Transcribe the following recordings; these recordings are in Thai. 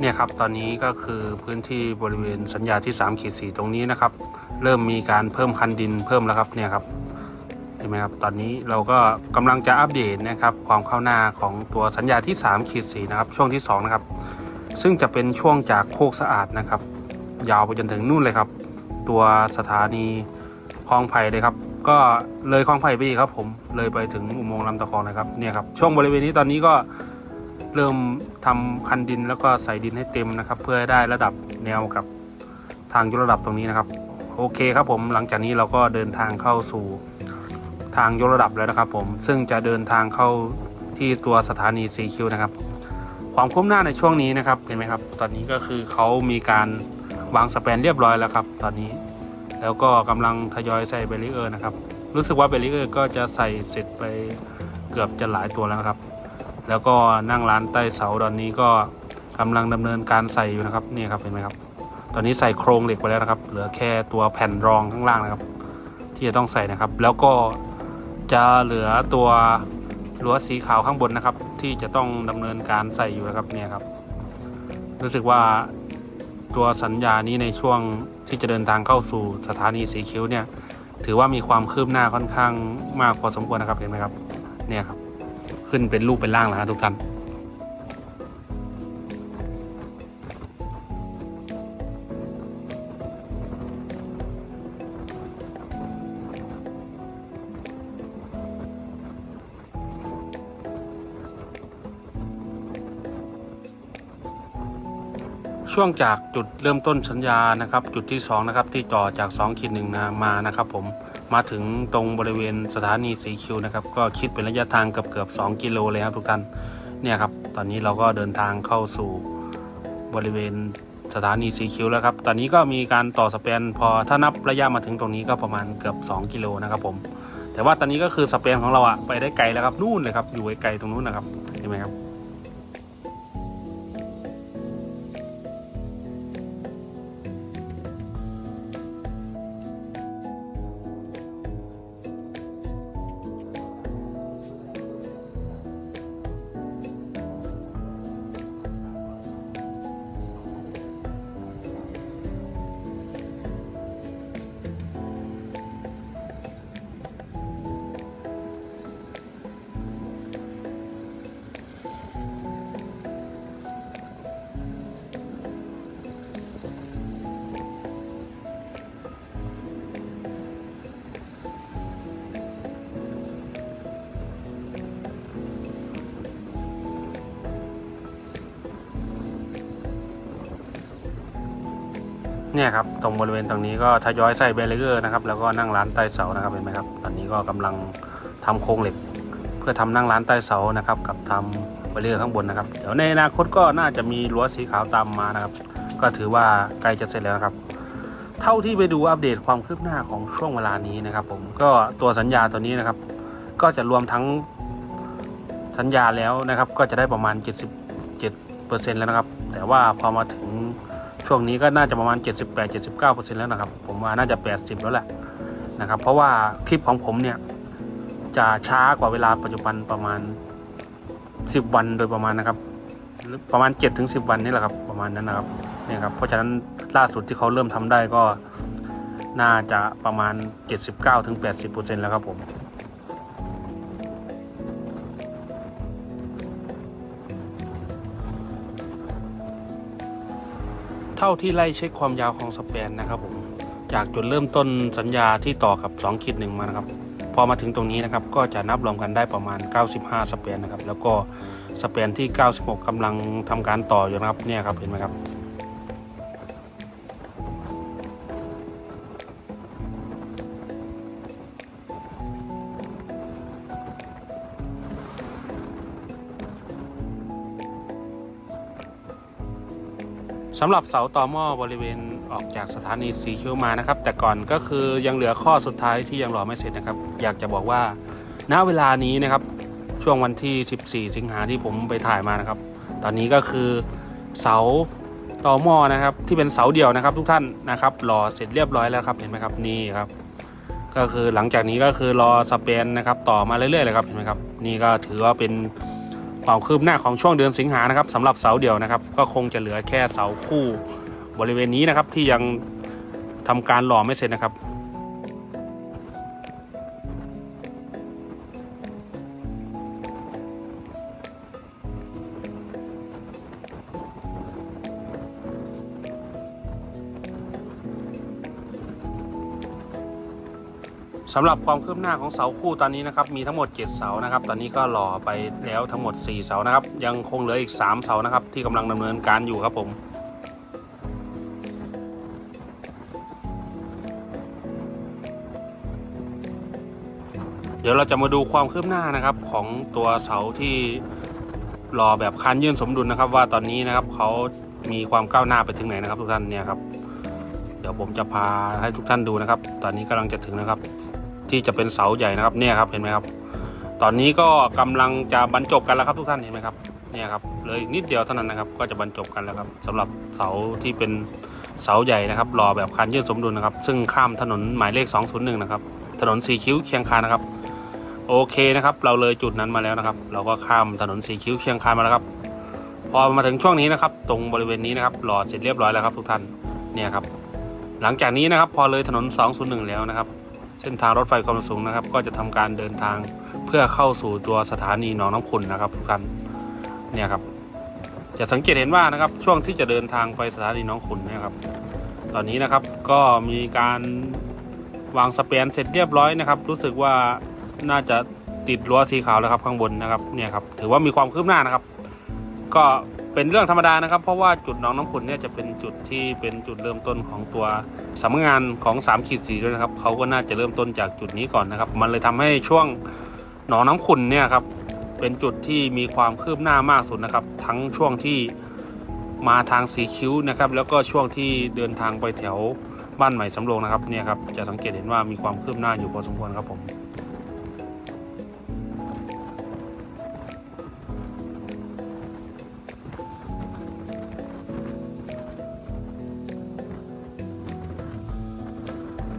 เนี่ยครับตอนนี้ก็คือพื้นที่บริเวณสัญญาที่3ขีด4ตรงนี้นะครับ เริ่มมีการเพิ่มคันดินเพิ่มแล้วครับเนี่ยครับเห็นไหมครับตอนนี้เราก็กำลังจะอัปเดตนะครับความเข้าหน้าของตัวสัญญาที่3ขีด4นะครับช่วงที่2นะครับซึ่งจะเป็นช่วงจากโคกสะอาดนะครับ ยาวไปจนถึงนู่นเลยครับ ตัวสถานีคลองไผ่เลยครับ ก็เลยคลองไผ่ไปอีกครับ ผมเลยไปถึงอุโมงค์ลำตะคองนะครับเนี่ยครับช่วงบริเวณนี้ตอนนี้ก็ เริ่มทำคันดินแล้วก็ใส่ดินให้เต็มนะครับ เพื่อให้ได้ระดับแนวกับทางยกระดับตรงนี้นะครับ โอเคครับผมหลังจากนี้เราก็เดินทางเข้าสู่ทางยกระดับแล้วนะครับ ผมซึ่งจะเดินทางเข้าที่ตัวสถานีซีคิวนะครับ ความคุ้มหน้าในช่วงนี้นะครับเห็นไหมครับ ตอนนี้ก็คือเขามีการวางสแปนเรียบร้อยแล้วครับ ตอนนี้ แล้วก็กำลังทยอยใส่เบรีเออร์นะครับ รู้สึกว่าเบรีเออร์ก็จะใส่เสร็จไปเกือบจะหลายตัวแล้วนะครับ แล้วก็นั่งร้านใต้เสาตอนนี้ก็กำลังดำเนินการใส่อยู่นะครับนี่ครับเห็นไหมครับ ตอนนี้ใส่โครงเหล็กไปแล้วนะครับ เหลือแค่ตัวแผ่นรองข้างล่างนะครับ ที่จะต้องใส่นะครับ แล้วก็จะเหลือตัวรั้วสีขาวข้างบนนะครับ ที่จะต้องดำเนินการใส่อยู่นะครับเนี่ยครับ รู้สึกว่าตัวสัญญานี้ในช่วงที่จะเดินทางเข้าสู่สถานีสีคิ้วเนี่ย ถือว่ามีความคืบหน้าค่อนข้างมากพอสมควรนะครับเห็นไหมครับ เนี่ยครับ ขึ้นเป็นรูปเป็นร่างแล้วนะทุกท่านช่วงจากจุดเริ่มต้นสัญญานะครับ จุดที่ 2 นะครับ ที่ต่อจาก2ขีดหนึ่งมานะครับผม มาถึงตรงบริเวณสถานีสีคิวนะครับ ก็คิดเป็นระยะทางเกือบเกือบ2กิโลเลยครับทุกท่านเนี่ยครับ ตอนนี้เราก็เดินทางเข้าสู่บริเวณสถานีสีคิวแล้วครับ ตอนนี้ก็มีการต่อสเปนพอถ้านับระยะมาถึงตรงนี้ก็ประมาณเกือบ 2 กิโลนะครับผม แต่ว่าตอนนี้ก็คือสเปนของเราอะไปได้ไกลแล้วครับนู่นเลยครับอยู่ไกลๆตรงนู้นนะครับเห็นไหมครับ เนี่ยครับตรงบริเวณตรงนี้ก็ทยอยใส่เบรเกอร์นะครับแล้วก็นั่งร้านใต้เสานะครับเห็นไหมครับ ตอนนี้ก็กำลังทำโครงเหล็ก เพื่อทำนั่งร้านใต้เสานะครับกับทำเบรเกอร์ข้างบนนะครับเดี๋ยวในอนาคตก็น่าจะมีรั้วสีขาวตามมานะครับ ก็ถือว่าใกล้จะเสร็จแล้วนะครับ เท่าที่ไปดูอัปเดตความคืบหน้าของช่วงเวลานี้นะครับ ผมก็ตัวสัญญาตัวนี้นะครับ ก็จะรวมทั้งสัญญาแล้วนะครับ ก็จะได้ประมาณ 77%แล้วนะครับ แต่ว่าพอมาถึง ช่วงนี้ก็น่าจะประมาณ 78-79%แล้วนะครับ ผมว่าน่าจะ 80 แล้วแหละนะครับ เพราะว่าคลิปของผมเนี่ยจะช้ากว่าเวลาปัจจุบันประมาณ 10 วันโดยประมาณนะครับหรือประมาณ 7-10 วันนี่แหละครับประมาณนั้นนะครับเนี่ยครับเพราะฉะนั้นล่าสุดที่เขาเริ่มทำได้ก็น่าจะประมาณ 79-80%แล้วครับผมาที่ไล่เช็คความยาวของสเปนนะครับผมจากจุดเริ่มต้นสัญญาที่ต่อกับ2ขีดหนึ่งมานะครับพอมาถึงตรงนี้นะครับก็จะนับรวมกันได้ประมาณ 95 สเปนนะครับแล้วก็สเปนที่ 96กำลังทำการต่ออยู่นะครับเนี่ยครับเห็นไหมครับ สำหรับเสาต่อหม้อบริเวณออกจากสถานีสีคิ้วมานะครับ แต่ก่อนก็คือยังเหลือข้อสุดท้ายที่ยังรอไม่เสร็จนะครับ อยากจะบอกว่า ณเวลานี้นะครับ ช่วงวันที่ 14 สิงหาที่ผมไปถ่ายมานะครับ ตอนนี้ก็คือเสาต่อหม้อนะครับ ที่เป็นเสาเดี่ยวนะครับ ทุกท่านนะครับรอเสร็จเรียบร้อยแล้วครับเห็นไหมครับนี่ครับ ก็คือหลังจากนี้ก็คือรอสเปนนะครับ ต่อมาเรื่อยๆเลยครับเห็นไหมครับ นี่ก็ถือว่าเป็น ความคืบหน้าของช่วงเดือนสิงหานะครับสำหรับเสาเดี่ยวนะครับ ก็คงจะเหลือแค่เสาคู่บริเวณนี้นะครับที่ยังทำการหล่อไม่เสร็จนะครับ สำหรับความคืบหน้าของเสาคู่ตอนนี้นะครับมีทั้งหมด 7 เสานะครับ ตอนนี้ก็หล่อไปแล้วทั้งหมด 4 เสานะครับ ยังคงเหลืออีก 3 เสานะครับ ที่กำลังดำเนินการอยู่ครับผมเดี๋ยวเราจะมาดูความคืบหน้านะครับของตัวเสาที่รอแบบคันยื่นสมดุลนะครับ ว่าตอนนี้นะครับเขามีความก้าวหน้าไปถึงไหนนะครับ ทุกท่านเนี่ยครับ เดี๋ยวผมจะพาให้ทุกท่านดูนะครับ ตอนนี้กำลังจะถึงนะครับ ที่จะเป็นเสาใหญ่นะครับเนี่ยครับเห็นไหมครับ ตอนนี้ก็กำลังจะบรรจบกันแล้วครับทุกท่านเห็นไหมครับเนี่ยครับเลยนิดเดียวเท่านั้นนะครับ ก็จะบรรจบกันแล้วครับสำหรับเสาที่เป็นเสาใหญ่นะครับรอแบบคันยื่นสมดุลนะครับ ซึ่งข้ามถนนหมายเลข 201 นะครับ ถนนสีคิ้วเคียงคานนะครับ โอเคนะครับ เราเลยจุดนั้นมาแล้วนะครับ เราก็ข้ามถนนสีคิ้วเคียงคานมาแล้วครับ พอมาถึงช่วงนี้นะครับ ตรงบริเวณนี้นะครับหล่อเสร็จเรียบร้อยแล้วครับ ทุกท่านเนี่ยครับ หลังจากนี้นะครับ พอเลยถนน 201 แล้วนะครับ เส้นทางรถไฟความสูงนะครับ ก็จะทำการเดินทางเพื่อเข้าสู่ตัวสถานีหนองน้ำขุนนะครับทุกท่านเนี่ยครับ จะสังเกตเห็นว่านะครับช่วงที่จะเดินทางไปสถานีหนองขุนเนี่ยครับ ตอนนี้นะครับก็มีการวางสเปนเสร็จเรียบร้อยนะครับ รู้สึกว่าน่าจะติดรั้วสีขาวแล้วครับข้างบนนะครับเนี่ยครับถือว่ามีความคืบหน้านะครับ ก็ เป็นเรื่องธรรมดานะครับ เพราะว่าจุดหนองน้ำขุนเนี่ยจะเป็นจุดที่เป็นจุดเริ่มต้นของตัวสำนักงานของ3ขีดสีด้วยนะครับเขาก็น่าจะเริ่มต้นจากจุดนี้ก่อนนะครับ มันเลยทำให้ช่วงหนองน้ำขุนเนี่ยครับเป็นจุดที่มีความคืบหน้ามากสุดนะครับ ทั้งช่วงที่มาทางสีคิ้วนะครับ แล้วก็ช่วงที่เดินทางไปแถวบ้านใหม่สำโรงนะครับเนี่ยครับจะสังเกตเห็นว่ามีความคืบหน้าอยู่พอสมควรครับผม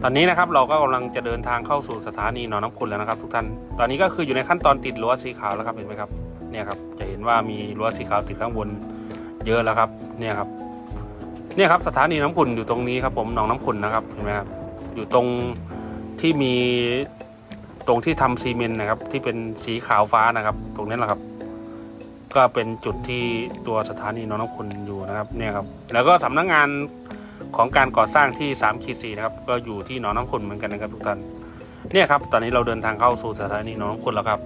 ตอนนี้นะครับเราก็กำลังจะเดินทางเข้าสู่สถานีหนองน้ำขุนแล้วนะครับทุกท่าน ตอนนี้ก็คืออยู่ในขั้นตอนติดรั้วสีขาวแล้วครับเห็นไหมครับ เนี่ยครับจะเห็นว่ามีรั้วสีขาวติดข้างบนเยอะแล้วครับ เนี่ยครับ เนี่ยครับสถานีน้ำขุนอยู่ตรงนี้ครับผมหนองน้ำขุนนะครับเห็นไหมครับอยู่ตรงที่มีตรงที่ทำซีเมนต์นะครับ ที่เป็นสีขาวฟ้านะครับ ตรงนั้แหละครับ ก็เป็นจุดที่ตัวสถานีหนองน้ำขุนอยู่นะครับ เนี่ยครับ แล้วก็สำนักงาน ของการก่อสร้างที่3ขีด4นะครับ ก็อยู่ที่หนองน้ำขุนเหมือนกันนะครับทุกท่าน เนี่ยครับ ตอนนี้เราเดินทางเข้าสู่สถานีหนองน้ำขุนแล้วครับ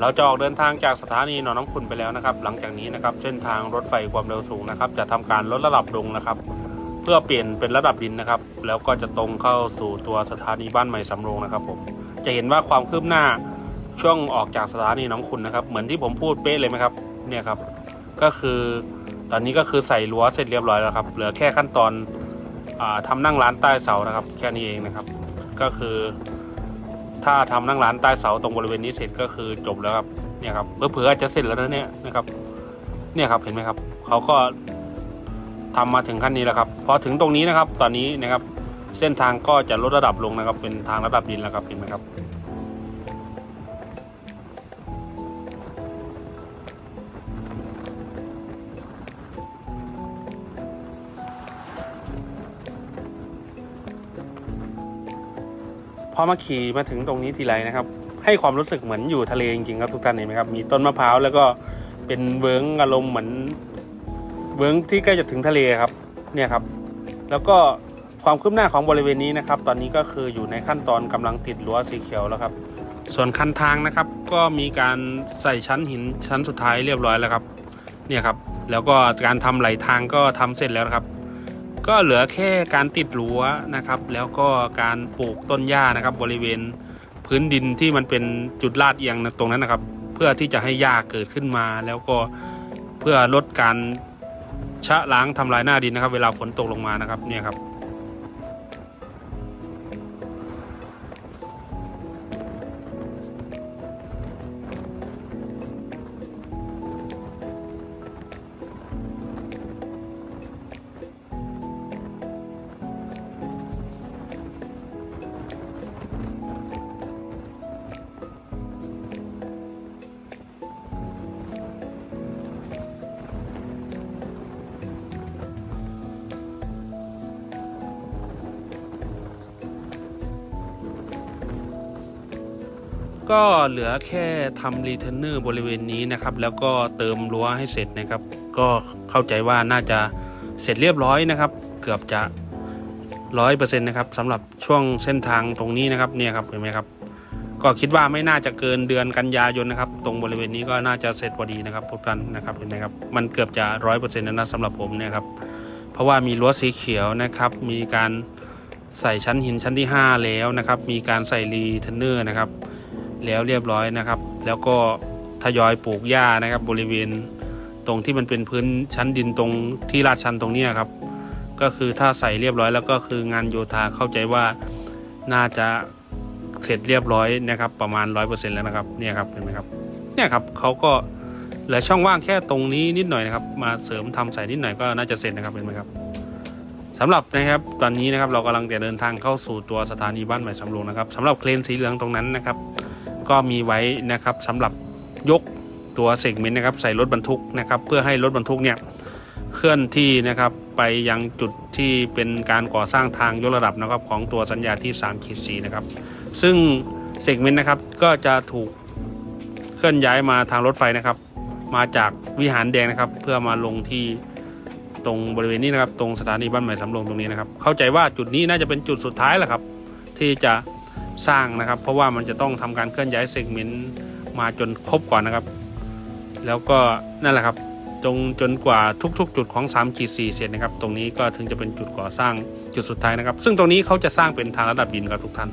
เราจะออกเดินทางจากสถานีหนองน้ำขุนไปแล้วนะครับ หลังจากนี้นะครับเส้นทางรถไฟความเร็วสูงนะครับ จะทำการลดระดับลงนะครับ เพื่อเปลี่ยนเป็นระดับดินนะครับ แล้วก็จะตรงเข้าสู่ตัวสถานีบ้านใหม่สำโรงนะครับผมจะเห็นว่าความคืบหน้าช่วงออกจากสถานีหน้องขุนนะครับ เหมือนที่ผมพูดเป๊ะเลยไหมครับเนี่ยครับ ก็คือตอนนี้ก็คือใส่รั้วเสร็จเรียบร้อยแล้วครับ เหลือแค่ขั้นตอนอาทำนั่งร้านใต้เสานะครับ แค่นี้เองนะครับ ก็คือ ถ้าทำนั่งร้านใต้เสาตรงบริเวณนี้เสร็จก็คือจบแล้วครับเนี่ยครับเผื่ออาจจะเสร็จแล้วนะเนี่ยนะครับ เนี่ยครับเห็นไหมครับเขาก็ทำมาถึงขั้นนี้แล้วครับพอถึงตรงนี้นะครับ ตอนนี้นะครับเส้นทางก็จะลดระดับลงนะครับ เป็นทางระดับดินแล้วครับเห็นไหมครับ อมาขี่มาถึงตรงนี้ทีไรนะครับ ให้ความรู้สึกเหมือนอยู่ทะเลจริงๆครับทุกท่านเห็นไหมครับ มีต้นมะพร้าวแล้วก็เป็นเวิ้งอารมณ์เหมือนเวิ้งที่ใกล้จะถึงทะเลครับเนี่ยครับ แล้วก็ความคืบหน้าของบริเวณนี้นะครับ ตอนนี้ก็คืออยู่ในขั้นตอนกำลังติดรั้วสีเขียวแล้วครับ ส่วนคันทางนะครับ ก็มีการใส่ชั้นหินชั้นสุดท้ายเรียบร้อยแล้วครับ เนี่ยครับ แล้วก็การทำไหลทางก็ทำเสร็จแล้วครับ ก็เหลือแค่การติดรั้วนะครับ แล้วก็การปลูกต้นหญ้านะครับ บริเวณพื้นดินที่มันเป็นจุดลาดเอียงตรงนั้นนะครับ เพื่อที่จะให้หญ้าเกิดขึ้นมา แล้วก็เพื่อลดการชะล้างทำลายหน้าดินนะครับ เวลาฝนตกลงมานะครับเนี่ยครับ ก็เหลือแค่ทำรีเทนเนอร์บริเวณนี้นะครับ แล้วก็เติมรั้วให้เสร็จนะครับ ก็เข้าใจว่าน่าจะเสร็จเรียบร้อยนะครับ เกือบจะร้อยเปอร์เซ็นต์นะครับสำหรับช่วงเส้นทางตรงนี้นะครับเนี่ยครับเห็นไหมครับ ก็คิดว่าไม่น่าจะเกินเดือนกันยายนนะครับ ตรงบริเวณนี้ก็น่าจะเสร็จพอดีนะครับทุกท่านนะครับเห็นไหมครับมันเกือบจะร้อยเปอร์เซ็นต์นะสำหรับผมเนี่ยครับเพราะว่ามีรั้วสีเขียวนะครับ มีการใส่ชั้นหินชั้นที่ 5 แล้วนะครับ มีการใส่รีเทนเนอร์นะครับ แล้วเรียบร้อยนะครับ แล้วก็ทยอยปลูกหญ้านะครับบริเวณตรงที่มันเป็นพื้นชั้นดินตรงที่ลาดชันตรงนี้ครับ ก็คือถ้าใส่เรียบร้อยแล้วก็คืองานโยธาเข้าใจว่าน่าจะเสร็จเรียบร้อยนะครับประมาณ 100%แล้วนะครับเนี่ยครับเห็นไหมครับเนี่ยครับเขาก็เหลือช่องว่างแค่ตรงนี้นิดหน่อยนะครับ มาเสริมทำใส่นิดหน่อยก็น่าจะเสร็จนะครับเห็นไหมครับสำหรับนะครับตอนนี้นะครับเรากำลังจะเดินทางเข้าสู่ตัวสถานีบ้านใหม่สำโรงนะครับสำหรับเครนสีเหลืองตรงนั้นนะครับ ก็มีไว้นะครับสำหรับยกตัวเซกเมนต์นะครับใส่รถบรรทุกนะครับเพื่อให้รถบรรทุกเนี่ยเคลื่อนที่นะครับไปยังจุดที่เป็นการก่อสร้างทางยกระดับนะครับของตัวสัญญาที่3ขีดสีนะครับซึ่งเซกเมนต์นะครับก็จะถูกเคลื่อนย้ายมาทางรถไฟนะครับ มาจากวิหารแดงนะครับ เพื่อมาลงที่ตรงบริเวณนี้นะครับ ตรงสถานีบ้านใหม่สำโรงตรงนี้นะครับ เข้าใจว่าจุดนี้น่าจะเป็นจุดสุดท้ายแหละครับ ที่จะ สร้างนะครับ เพราะว่ามันจะต้องทำการเคลื่อนย้ายเซกเมนต์มาจนครบก่อนนะครับ แล้วก็นั่นแหละครับจงจนกว่าทุกๆ จุดของ3ขีด4เสร็จนะครับ ตรงนี้ก็ถึงจะเป็นจุดก่อสร้างจุดสุดท้ายนะครับ ซึ่งตรงนี้เขาจะสร้างเป็นทางระดับดินครับทุกท่าน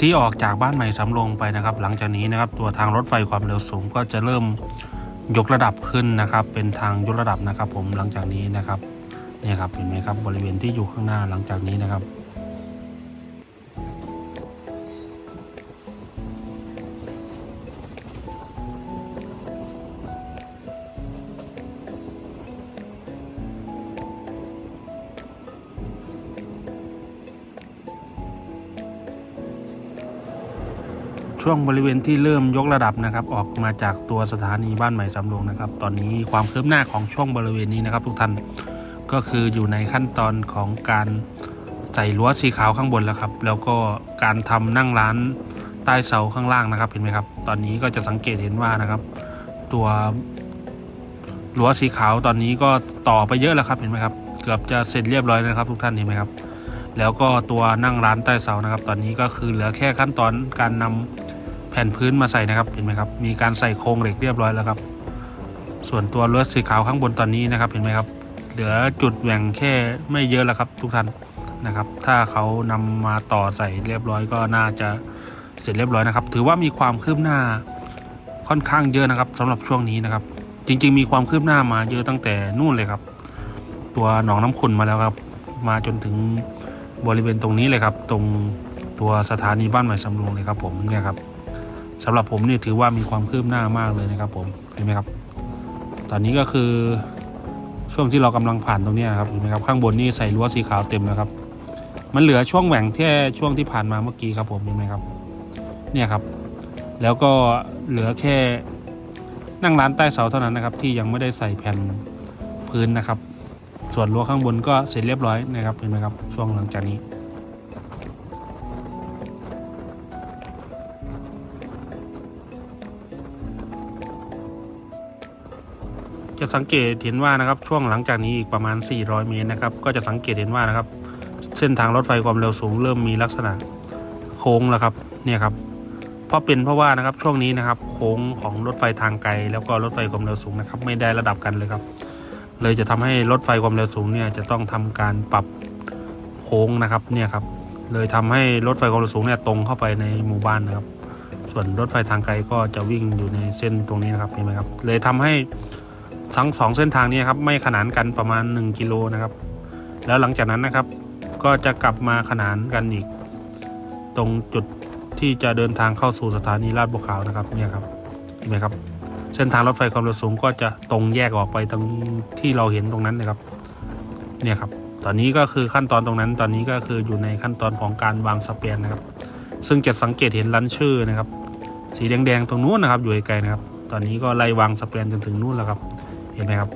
ที่ออกจากบ้านใหม่สำโรงไปนะครับ หลังจากนี้นะครับตัวทางรถไฟความเร็วสูงก็จะเริ่มยกระดับขึ้นนะครับ เป็นทางยกระดับนะครับ ผมหลังจากนี้นะครับเนี่ยครับเห็นไหมครับบริเวณที่อยู่ข้างหน้าหลังจากนี้นะครับ ช่วงบริเวณที่เริ่มยกระดับนะครับ ออกมาจากตัวสถานีบ้านใหม่สำโรงนะครับ ตอนนี้ความคืบหน้าของช่วงบริเวณนี้นะครับ ทุกท่านก็คืออยู่ในขั้นตอนของการใส่รั้วสีขาวข้างบนแล้วครับ แล้วก็การทำนั่งร้านใต้เสาข้างล่างนะครับเห็นไหมครับ ตอนนี้ก็จะสังเกตเห็นว่านะครับ ตัวรั้วสีขาวตอนนี้ก็ต่อไปเยอะแล้วครับเห็นไหมครับ เกือบจะเสร็จเรียบร้อยแล้วนะครับทุกท่านเห็นไหมครับแล้วก็ตัวนั่งร้านใต้เสานะครับ ตอนนี้ก็คือเหลือแค่ขั้นตอนการนำแผ่นพื้นมาใส่นะครับเห็นไหมครับมีการใส่โครงเหล็กเรียบร้อยแล้วครับ ส่วนตัวรถสีขาวข้างบนตอนนี้นะครับเห็นไหมครับ เหลือจุดแหว่งแค่ไม่เยอะแล้วครับ ทุกท่านนะครับ ถ้าเขานำมาต่อใส่เรียบร้อยก็น่าจะเสร็จเรียบร้อยนะครับ ถือว่ามีความคืบหน้าค่อนข้างเยอะนะครับสำหรับช่วงนี้นะครับ จริง ๆ มีความคืบหน้ามาเยอะตั้งแต่นู่นเลยครับ ตัวหนองน้ำขุนมาแล้วครับ มาจนถึงบริเวณตรงนี้เลยครับ ตรงตัวสถานีบ้านใหม่สำโรงเลยครับผมเนี่ยครับ สำหรับผมนี่ถือว่ามีความคืบหน้ามากเลยนะครับ ผมเห็นไหมครับ ตอนนี้ก็คือช่วงที่เรากำลังผ่านตรงนี้ครับเห็นไหมครับข้างบนนี่ใส่รั้วสีขาวเต็มแล้วครับ มันเหลือช่วงแหว่งแค่ช่วงที่ผ่านมาเมื่อกี้ครับ ผมเห็นไหมครับ เนี่ยครับ แล้วก็เหลือแค่นั่งร้านใต้เสาเท่านั้นนะครับ ที่ยังไม่ได้ใส่แผ่นพื้นนะครับ ส่วนรั้วข้างบนก็เสร็จเรียบร้อยนะครับเห็นไหมครับ ช่วงหลังจากนี้ จะสังเกตเห็นว่านะครับช่วงหลังจากนี้อีกประมาณ 400 เมตรนะครับก็จะสังเกตเห็นว่านะครับ เส้นทางรถไฟความเร็วสูงเริ่มมีลักษณะโค้งแล้วครับเนี่ยครับเพราะเป็นเพราะว่านะครับช่วงนี้นะครับโค้งของรถไฟทางไกล แล้วก็รถไฟความเร็วสูงนะครับไม่ได้ระดับกันเลยครับ เลยจะทำให้รถไฟความเร็วสูงเนี่ยจะต้องทำการปรับโค้งนะครับเนี่ยครับเลยทำให้รถไฟความเร็วสูงเนี่ยตรงเข้าไปในหมู่บ้านนะครับ ส่วนรถไฟทางไกลก็จะวิ่งอยู่ในเส้นตรงนี้นะครับเห็นไหมครับเลยทำให้ ทั้งสองเส้นทางนี้ครับไม่ขนานกันประมาณ 1 กิโลนะครับ แล้วหลังจากนั้นนะครับ ก็จะกลับมาขนานกันอีก ตรงจุดที่จะเดินทางเข้าสู่สถานีลาดบัวขาวนะครับเนี่ยครับเห็นไหมครับ เส้นทางรถไฟความเร็วสูงก็จะตรงแยกออกไปตรงที่เราเห็นตรงนั้นนะครับ เนี่ยครับ ตอนนี้ก็คือขั้นตอนตรงนั้น ตอนนี้ก็คืออยู่ในขั้นตอนของการวางสเปียนนะครับ ซึ่งจะสังเกตเห็นลันชื่อนะครับ สีแดงๆตรงนู้นนะครับ อยู่ไกลๆนะครับ ตอนนี้ก็ไล่วางสเปียนจนถึงนู่นแล้วครับ เห็นไหมครับ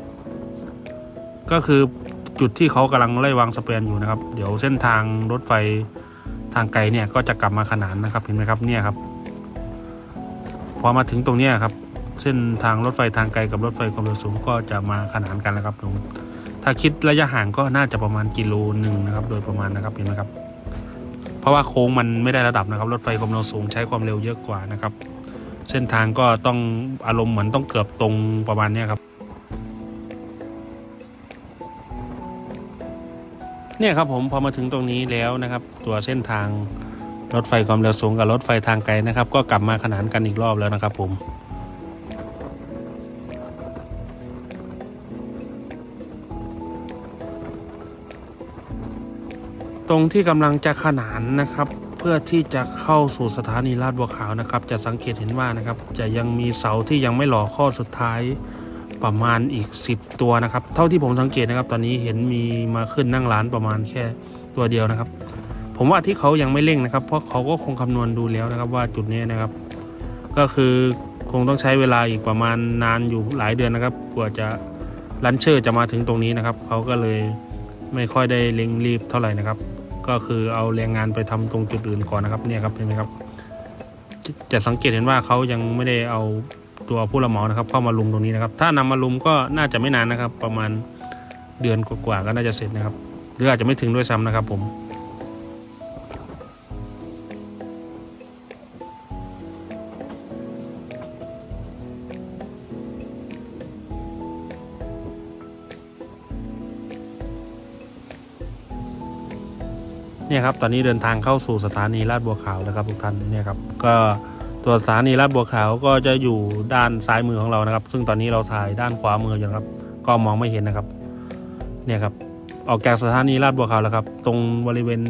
ก็คือจุดที่เขากำลังไล่วางสเปียนอยู่นะครับ เดี๋ยวเส้นทางรถไฟทางไกลเนี่ยก็จะกลับมาขนานนะครับเห็นไหมครับเนี่ยครับ พอมาถึงตรงนี้ครับ เส้นทางรถไฟทางไกลกับรถไฟความเร็วสูงก็จะมาขนานกันแล้วครับผมถ้าคิดระยะห่างก็น่าจะประมาณกิโลหนึ่งนะครับ โดยประมาณนะครับเห็นไหมครับ เพราะว่าโค้งมันไม่ได้ระดับนะครับ รถไฟความเร็วสูงใช้ความเร็วเยอะกว่านะครับ เส้นทางก็ต้องอารมณ์เหมือนต้องเกือบตรงประมาณนี้ครับ เนี่ยครับผมพอมาถึงตรงนี้แล้วนะครับ ตัวเส้นทางรถไฟความเร็วสูงกับรถไฟทางไกลนะครับ ก็กลับมาขนานกันอีกรอบแล้วนะครับ ผมตรงที่กำลังจะขนานนะครับ เพื่อที่จะเข้าสู่สถานีลาดบัวขาวนะครับ จะสังเกตเห็นว่านะครับ จะยังมีเสาที่ยังไม่หล่อข้อสุดท้าย ประมาณอีก 10 ตัวนะครับ เท่าที่ผมสังเกตนะครับ ตอนนี้เห็นมีมาขึ้นนั่งร้านประมาณแค่ตัวเดียวนะครับ ผมว่าที่เขายังไม่เร่งนะครับ เพราะเขาก็คงคำนวณดูแล้วนะครับว่าจุดนี้นะครับ ก็คือคงต้องใช้เวลาอีกประมาณนานอยู่หลายเดือนนะครับกว่าจะลันเชอร์จะมาถึงตรงนี้นะครับ เขาก็เลยไม่ค่อยได้เร่งรีบเท่าไหร่นะครับ ก็คือเอาแรงงานไปทำตรงจุดอื่นก่อนนะครับเนี่ยครับเห็นไหมครับ จะสังเกตเห็นว่าเขายังไม่ได้เอา ตัวผู้รับเหมานะครับ เข้ามาลุมตรงนี้นะครับ ถ้านำมาลุมก็น่าจะไม่นานนะครับ ประมาณเดือนกว่าๆก็น่าจะเสร็จนะครับ หรืออาจจะไม่ถึงด้วยซ้ำนะครับ ผมเนี่ยครับตอนนี้เดินทางเข้าสู่สถานีลาดบัวขาวแล้วครับทุกท่านเนี่ยครับก็ ตัวสถานีลาดบัวขาวก็จะอยู่ด้านซ้ายมือของเรานะครับ ซึ่งตอนนี้เราถ่ายด้านขวามืออยู่นะครับ ก็มองไม่เห็นนะครับ เนี่ยครับ ออกจากสถานีลาดบัวขาวแล้วครับ ตรงบริเวณ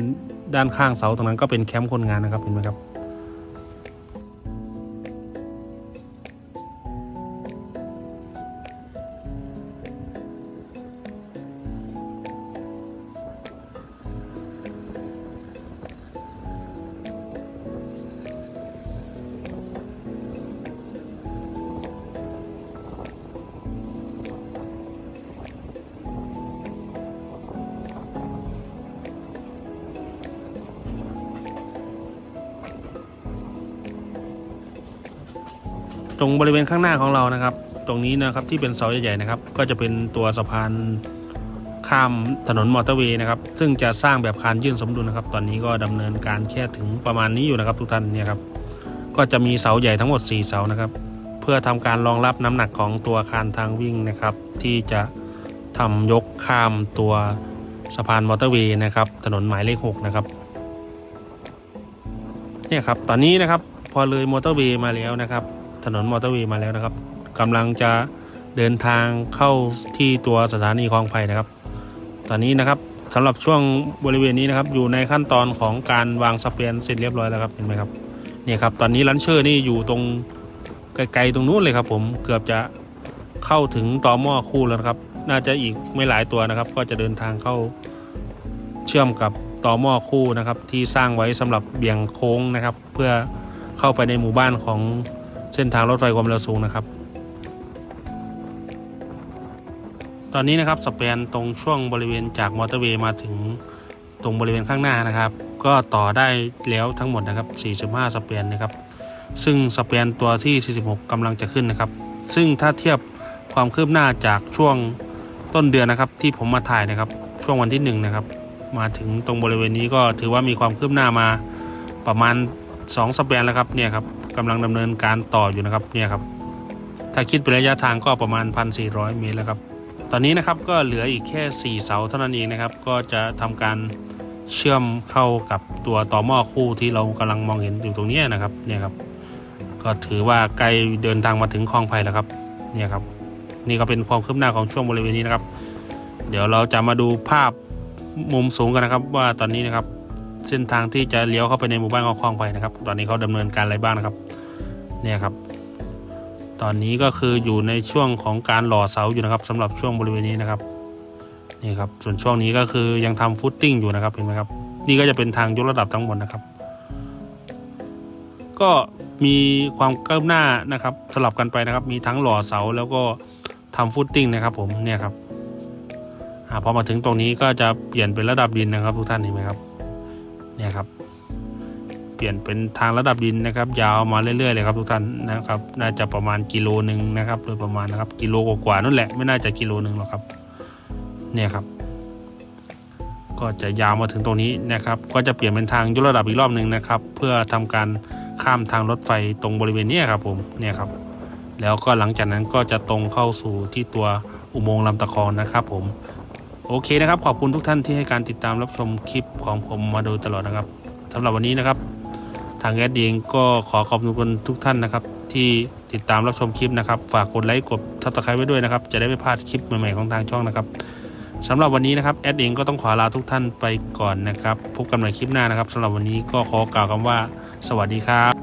ด้านข้างเสาตรงนั้นก็เป็นแคมป์คนงานนะครับเห็นไหมครับ ตรงบริเวณข้างหน้าของเรานะครับ ตรงนี้นะครับที่เป็นเสาใหญ่ๆนะครับ ก็จะเป็นตัวสะพานข้ามถนนมอเตอร์เวย์นะครับ ซึ่งจะสร้างแบบคานยื่นสมดุลนะครับ ตอนนี้ก็ดำเนินการแค่ถึงประมาณนี้อยู่นะครับ ทุกท่านเนี่ยครับ ก็จะมีเสาใหญ่ทั้งหมด 4 เสานะครับ เพื่อทำการรองรับน้ำหนักของตัวคานทางวิ่งนะครับ ที่จะทำยกข้ามตัวสะพานมอเตอร์เวย์นะครับ ถนนหมายเลข6นะครับ เนี่ยครับ ตอนนี้นะครับพอเลยมอเตอร์เวย์มาแล้วนะครับ ถนนมอเตอร์เวย์มาแล้วนะครับกำลังจะเดินทางเข้าที่ตัวสถานีคลองไผ่นะครับ ตอนนี้นะครับสำหรับช่วงบริเวณนี้นะครับ อยู่ในขั้นตอนของการวางสเปียนเสร็จเรียบร้อยแล้วครับเห็นไหมครับเนี่ยครับตอนนี้ลันเชอร์นี่อยู่ตรงไกลๆตรงนู้นเลยครับ ผมเกือบจะเข้าถึงต่อหม้อคู่แล้วนะครับ น่าจะอีกไม่หลายตัวนะครับ ก็จะเดินทางเข้าเชื่อมกับต่อหม้อคู่นะครับ ที่สร้างไว้สำหรับเบี่ยงโค้งนะครับ เพื่อเข้าไปในหมู่บ้านของ เส้นทางรถไฟความเร็วสูงนะครับ ตอนนี้นะครับสเปนตรงช่วงบริเวณจากมอเตอร์เวย์มาถึงตรงบริเวณข้างหน้านะครับ ก็ต่อได้แล้วทั้งหมดนะครับ 45 สเปนนะครับ ซึ่งสเปนตัวที่ 46กำลังจะขึ้นนะครับ ซึ่งถ้าเทียบความคืบหน้าจากช่วงต้นเดือนนะครับที่ผมมาถ่ายนะครับช่วงวันที่1นะครับมาถึงตรงบริเวณนี้ก็ถือว่ามีความคืบหน้ามาประมาณ 2 สเปนแล้วครับเนี่ยครับ กำลังดำเนินการต่ออยู่นะครับเนี่ยครับ ถ้าคิดเป็นระยะทางก็ประมาณ 1,400 เมตรแล้วครับ ตอนนี้นะครับก็เหลืออีกแค่ 4 เสาเท่านั้นเองนะครับ ก็จะทำการเชื่อมเข้ากับตัวต่อหม้อคู่ที่เรากำลังมองเห็นอยู่ตรงนี้นะครับเนี่ยครับ ก็ถือว่าใกล้เดินทางมาถึงคลองไผ่แล้วครับเนี่ยครับ นี่ก็เป็นความคืบหน้าของช่วงบริเวณนี้นะครับ เดี๋ยวเราจะมาดูภาพมุมสูงกันนะครับ ว่าตอนนี้นะครับ เส้นทางที่จะเลี้ยวเข้าไปในหมู่บ้านของคลองไผ่นะครับ ตอนนี้เขาดำเนินการอะไรบ้างนะครับ เนี่ยครับ ตอนนี้ก็คืออยู่ในช่วงของการหล่อเสาอยู่นะครับสำหรับช่วงบริเวณนี้นะครับ นี่ครับ ส่วนช่วงนี้ก็คือยังทำฟุตติ้งอยู่นะครับเห็นไหมครับ นี่ก็จะเป็นทางยกระดับทั้งหมดนะครับ ก็มีความก้าวหน้านะครับ สลับกันไปนะครับ มีทั้งหล่อเสาแล้วก็ทำฟุตติ้งนะครับ ผมเนี่ยครับอพอมาถึงตรงนี้ก็จะเปลี่ยนเป็นระดับดินนะครับทุกท่านเห็นไหมครับ เนี่ยครับ เปลี่ยนเป็นทางระดับดินนะครับ ยาวมาเรื่อยๆเลยครับทุกท่านนะครับ น่าจะประมาณกิโลหนึ่งนะครับโดยประมาณนะครับกิโลกว่าๆนั่นแหละไม่น่าจะกิโลหนึ่งหรอกครับ เนี่ยครับ ก็จะยาวมาถึงตรงนี้นะครับ ก็จะเปลี่ยนเป็นทางยกระดับอีกรอบหนึ่งนะครับ เพื่อทำการข้ามทางรถไฟตรงบริเวณนี้ครับผมเนี่ยครับ แล้วก็หลังจากนั้นก็จะตรงเข้าสู่ที่ตัวอุโมงค์ลำตะคองนะครับ ผม โอเคนะครับ ขอบคุณทุกท่านที่ให้การติดตามรับชมคลิปของผมมาโดยตลอดนะครับสำหรับวันนี้นะครับ ทางแอดเองก็ขอขอบคุณทุกท่านนะครับ ที่ติดตามรับชมคลิปนะครับ ฝากกดไลค์กดทับตะไคร้ไว้ด้วยนะครับ จะได้ไม่พลาดคลิปใหม่ๆของทางช่องนะครับสำหรับวันนี้นะครับแอดเองก็ต้องขอลาทุกท่านไปก่อนนะครับ พบกันใหม่คลิปหน้านะครับสำหรับวันนี้ก็ขอกล่าวคำว่า สวัสดีครับ